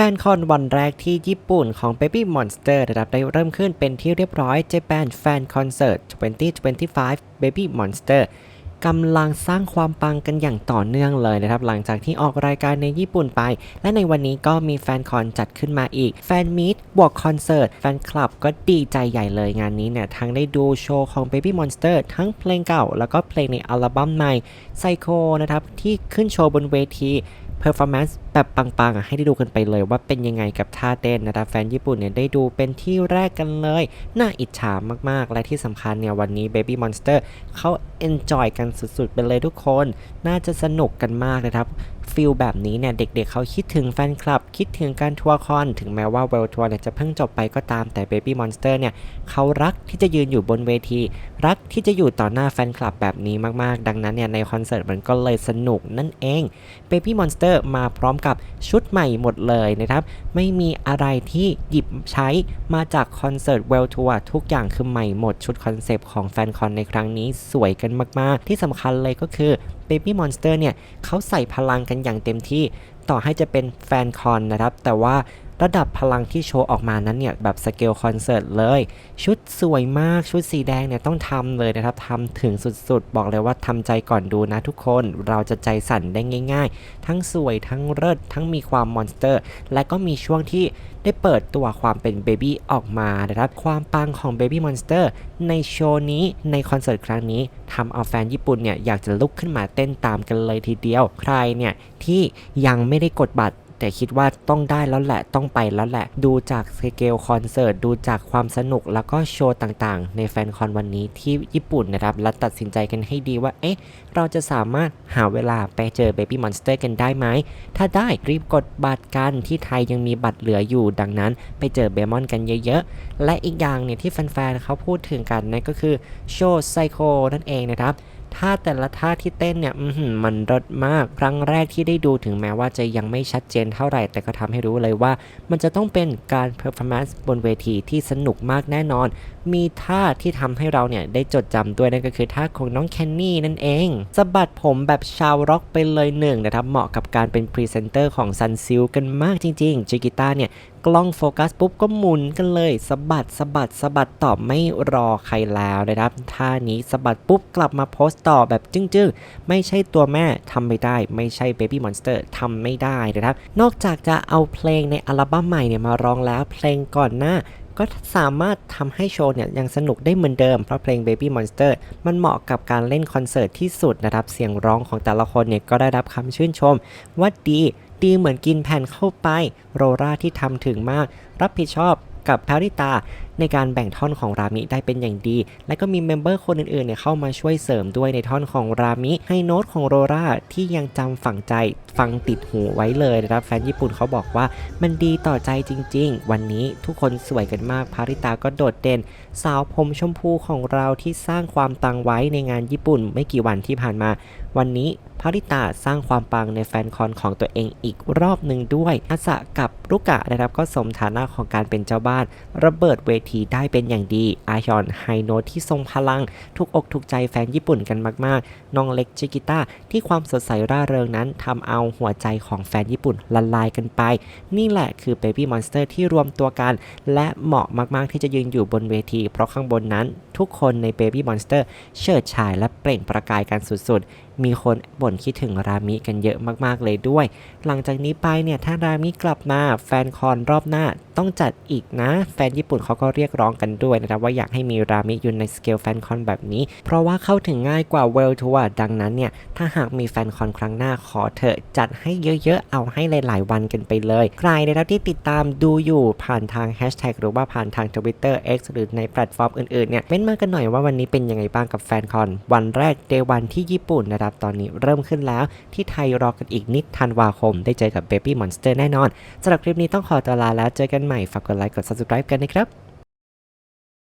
แฟนคอนวันแรกที่ญี่ปุ่นของ Baby Monster นะครับได้เริ่มขึ้นเป็นที่เรียบร้อย Japan Fan Concert 2025 Baby Monster กำลังสร้างความปังกันอย่างต่อเนื่องเลยนะครับ หลังจากที่ออกรายการในญี่ปุ่นไป และในวันนี้ก็มีแฟนคอนจัดขึ้นมาอีก แฟนมีตบวกคอนเสิร์ต แฟนคลับก็ดีใจใหญ่เลยงานนี้เนี่ย ทั้งได้ดูโชว์ของ Baby Monster ทั้งเพลงเก่า แล้วก็เพลงในอัลบั้มใหม่ Psycho นะครับ ที่ขึ้นโชว์บนเวที performance แบบปังๆอะให้ได้ดูกันไปเลยว่าเป็นยังไงกับท่าเต้นนะครับแฟนญี่ปุ่นเนี่ยได้ดูเป็นที่แรกกันเลย น่าอิจฉามากๆ และที่สำคัญเนี่ยวันนี้ Baby Monster เขา enjoy กันสุดๆไปเลยทุกคน น่าจะสนุกกันมากนะครับฟิลแบบนี้เนี่ยเด็กๆเขาคิดถึงแฟนคลับ คิดถึงการทัวร์คอน ถึงแม้ว่าเวลทัวร์เนี่ยจะเพิ่งจบไปก็ตามแต่ Baby Monster เนี่ยเขารักที่จะยืนอยู่บนเวที รักที่จะอยู่ต่อหน้าแฟนคลับแบบนี้มากๆ ดังนั้นเนี่ยในคอนเสิร์ตมันก็เลยสนุกนั่นเอง Baby Monster มาพร้อมกับชุดใหม่หมดเลยนะครับ ไม่มีอะไรที่หยิบใช้มาจากคอนเสิร์ตเวลทัวร์ทุกอย่างคือใหม่หมดชุดคอนเซปต์ของแฟนคอนในครั้งนี้สวยกันมาก ๆ ที่สำคัญเลยก็คือ Baby Monster เนี่ยเขาใส่พลังกันอย่างเต็มที่ ต่อให้จะเป็นแฟนคอนนะครับ แต่ว่า ระดับพลังที่โชว์ออกมานั้นเนี่ยแบบสเกลคอนเสิร์ตเลย ชุดสวยมากชุดสีแดงเนี่ยต้องทำเลยนะครับทำถึงสุดๆ บอกเลยว่าทำใจก่อนดูนะทุกคนเราจะใจสั่นได้ง่าย ๆ ทั้งสวยทั้งเลิศทั้งมีความมอนสเตอร์ และก็มีช่วงที่ได้เปิดตัวความเป็นเบบี้ออกมานะครับความปังของ Baby Monster ในโชว์นี้ในคอนเสิร์ตครั้งนี้ทำเอาแฟนญี่ปุ่นเนี่ยอยากจะลุกขึ้นมาเต้นตามกันเลยทีเดียว ใครเนี่ยที่ยังไม่ได้กดบัตร แต่คิดว่าต้องได้แล้วแหละต้องไปแล้วแหละ ดูจากสเกลคอนเสิร์ตดูจากความสนุกแล้วก็โชว์ต่างๆ ในแฟนคอนวันนี้ที่ญี่ปุ่นนะครับ และตัดสินใจกันให้ดีว่า เอ๊ะ เราจะสามารถหาเวลาไปเจอ Baby Monster กันได้ไหม ถ้าได้รีบกดบัตรกันที่ไทยยังมีบัตรเหลืออยู่ดังนั้น ไปเจอเบมอนกันเยอะๆ และอีกอย่างเนี่ยที่แฟนๆเขาพูดถึงกันนั่นก็คือโชว์ไซโคนั่นเองนะครับ ท่าแต่ละท่าที่เต้นเนี่ยมันรดมาก ครั้งแรกที่ได้ดูถึงแม้ว่าจะยังไม่ชัดเจนเท่าไหร่ แต่ก็ทำให้รู้เลยว่า มันจะต้องเป็นการเพอร์ฟอร์แมนซ์บนเวทีที่สนุกมากแน่นอน มีท่าที่ทำให้เราเนี่ยได้จดจำด้วยนั่นก็คือท่าของน้องแคนนี่นั่นเองสะบัดผมแบบชาวร็อกไปเลยหนึ่งนะครับเหมาะกับการเป็นพรีเซนเตอร์ของซันซิลกันมากจริงๆจิกิต้าเนี่ยกล้องโฟกัสปุ๊บก็หมุนกันเลยสะบัดสะบัดสะบัดต่อไม่รอใครแล้วนะครับท่านี้สะบัดปุ๊บกลับมาโพสต์ต่อแบบจึ้งๆ ไม่ใช่ตัวแม่ทำไม่ได้ ไม่ใช่ Baby Monster ทำไม่ได้นะครับ นอกจากจะเอาเพลงในอัลบั้มใหม่เนี่ยมาร้องแล้วเพลงก่อนหน้าก็สามารถทำให้โชว์เนี่ยยังสนุกได้เหมือนเดิม เพราะเพลง Baby Monster มันเหมาะกับการเล่นคอนเสิร์ตที่สุดนะครับ เสียงร้องของแต่ละคนเนี่ยก็ได้รับคำชื่นชมว่าดี ดีเหมือนกินแผ่นเข้าไป โรราที่ทำถึงมาก รับผิดชอบกับพาริตาในการแบ่งท่อนของรามิได้เป็นอย่างดี และก็มีเมมเบอร์คนอื่นๆเนี่ยเข้ามาช่วยเสริมด้วยในท่อนของรามิ ให้โน้ตของโรราที่ยังจำฝังใจฟังติดหูไว้เลยนะครับ แฟนญี่ปุ่นเขาบอกว่ามันดีต่อใจจริง ๆ วันนี้ทุกคนสวยกันมากพาริตาก็โดดเด่น สาวผมชมพูของเราที่สร้างความตังไว้ในงานญี่ปุ่นไม่กี่วันที่ผ่านมา วันนี้ พาริตาสร้างความปังในแฟนคอนของตัวเองอีกรอบหนึ่งด้วยอาสะกับรุกะนะครับก็สมฐานะของการเป็นเจ้าบ้าน ระเบิดเวทีได้เป็นอย่างดี อาฮยอนไฮโนที่ทรงพลังถูกอกถูกใจแฟนญี่ปุ่นกันมากๆ น้องเล็กจิกิต้าที่ความสดใสร่าเริงนั้นทำเอาหัวใจของแฟนญี่ปุ่นละลายกันไป นี่แหละคือ Baby Monster ที่รวมตัวกัน และเหมาะมากๆที่จะยืนอยู่บนเวที เพราะข้างบนนั้น ทุกคนใน Baby Monster เฉิดฉายและเปล่งประกายกันสุดๆ มีคนบ่นคิดถึงรามิกันเยอะมากๆเลยด้วย หลังจากนี้ไปเนี่ยถ้ารามิกลับมาแฟนคอนรอบหน้าต้องจัดอีกนะ แฟนญี่ปุ่นเขาก็เรียกร้องกันด้วยนะครับว่าอยากให้มีรามิอยู่ในสเกลแฟนคอนแบบนี้ เพราะว่าเข้าถึงง่ายกว่าเวลทัวร์ดังนั้นเนี่ยถ้าหากมีแฟนคอนครั้งหน้าขอเถอะจัดให้เยอะๆ เอาให้หลาย ๆ วันกันไปเลย ใครนะครับที่ติดตามดูอยู่ผ่านทางแฮชแท็กหรือว่าผ่านทาง Twitter X หรือในแพลตฟอร์มอื่นๆเนี่ยเม้นมากันหน่อยว่าวันนี้เป็นยังไงบ้างกับแฟนคอน วันแรกเดวันที่ญี่ปุ่นนะครับ ตอนนี้เริ่มขึ้นแล้ว ที่ไทยรอกันอีกนิดธันวาคม ได้เจอกับ Baby Monster แน่นอนสำหรับคลิปนี้ต้องขอตัวลาแล้วเจอกันใหม่ฝากกดไลค์กด subscribe กันนะครับ